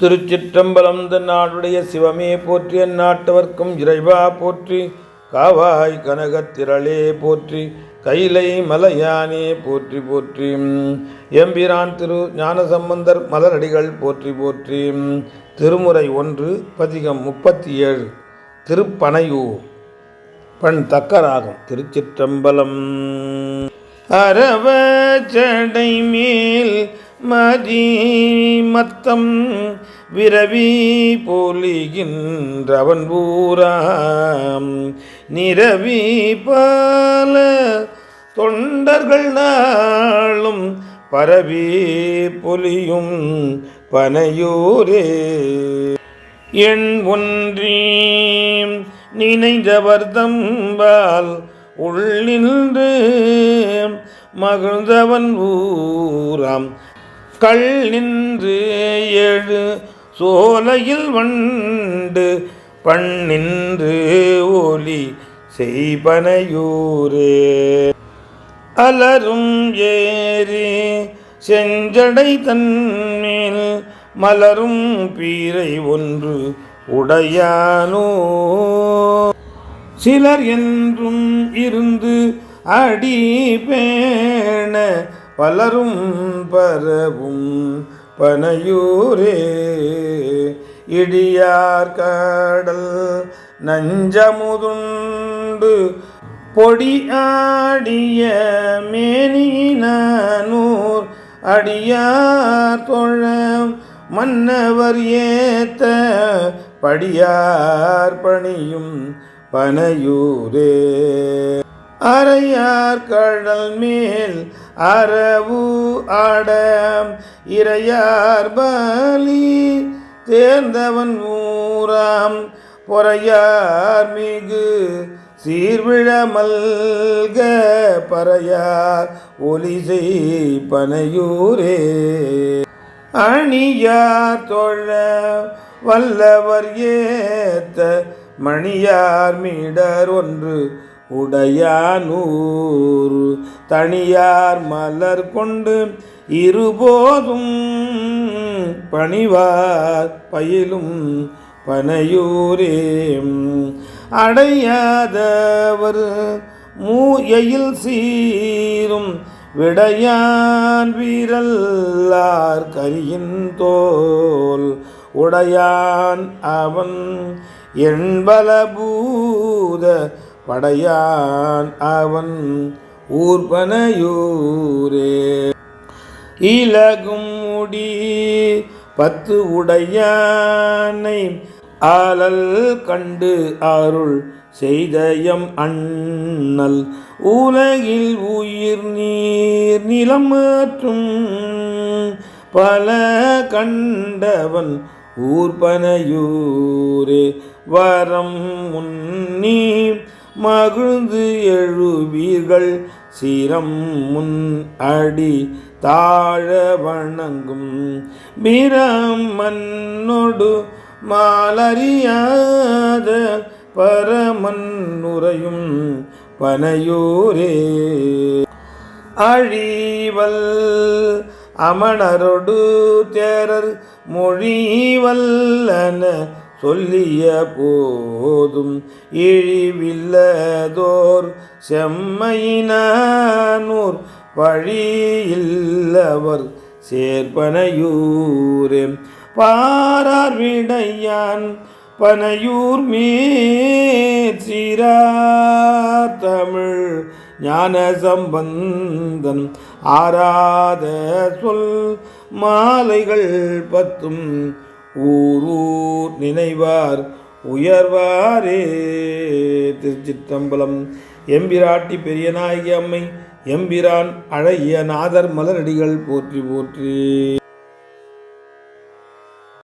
திருச்சிற்றம்பலம் நாடுடைய சிவமே போற்றி அந்நாட்டவர்க்கும் இறைவா போற்றி காவாய் கனகத்திரளே போற்றி கைலை மலையானே போற்றி போற்றி எம்பிரான் திரு ஞானசம்பந்தர் மலரடிகள் போற்றி போற்றி. திருமுறை ஒன்று பதிகம் முப்பத்தி ஏழு திருப்பனையூர் பண் தக்கராகும் திருச்சிற்றம்பலம். அரவ சடை மேல் மதிமத்தம் விரவி போலிகின்றவன் பூராம். நிரவி பால தொண்டர்கள் நாளும் பரவி பொலியும் பனையூரே. என் ஒன்றீம் நினைந்தவர் தம்பால் உள்ளின்று மகிழ்ந்தவன் ஊராம் கள் நின்று ஏழு சோலையில் வண்டு பண்ணின்று ஒலி செய்பனையூரே. அலரும் ஏறி செஞ்சடை தன்மேல் மலரும் பீரை ஒன்று உடையானோ. சிலர் என்றும் இருந்து அடி பேண பலரும் பரவும் பனையூரே. இடியார் கடல் நஞ்சமுதுண்டு பொடியாடிய ஆடிய மேனினூர் அடியார் தொழ மன்னவர் ஏத்த படியார் பணியும் பனையூரே. அறையார் கடல் மேல் அறவு ஆட இறையார் பலி தேர்ந்தவன் ஊராம் பொறையார் மிகு சீர்விழமல்க பறையார் ஒலிசை பனையூரே அணியார் தொழ வல்லவர் ஏத்த மணியார் மீடர் ஒன்று உடையானூர் தனியார் மலர் கொண்டு இருபோதும் பணிவார் பயிலும் பனையூரே. அடையாதவர் மூயையில் சீரும் விடையான் வீரல்லார் கரியின் தோல் உடையான் அவன் என்பலபூத படையான் அவன் ஊர்பனையூரே இலகும் முடி பத்து உடையானை ஆலல் கண்டு அருள் செய்தயம் அண்ணல். உலகில் உயிர் நீர் நிலம் மற்றும் பல கண்டவன் ஊர்பனையூரே வரம் முன்னி மகிழ்ந்து எழுவீர்கள். சிரம் முன் அடி தாழ வணங்கும் பிரமன்னொடு மாலறியாத பரமன் உரையும் பனையூரே. அழிவல் அமணரொடு தேரர் மொழி வல்லன சொல்லிய போதும் இழிவில்லதோர் செம்மையினூர் வழியில்லவர் சேர்பனையூரே. பாரார் விடையான் பனையூர் மேற்சீரார் தமிழ் ஞான சம்பந்தன் ஆராத சொல் மாலைகள் பத்தும் ஊரூர் நினைவார் உயர்வாரே. திருச்சிற்றம்பலம் எம்பிராட்டி பெரியநாயகி அம்மை எம்பிரான் அழகிய நாதர் மலரடிகள் போற்றி போற்றி.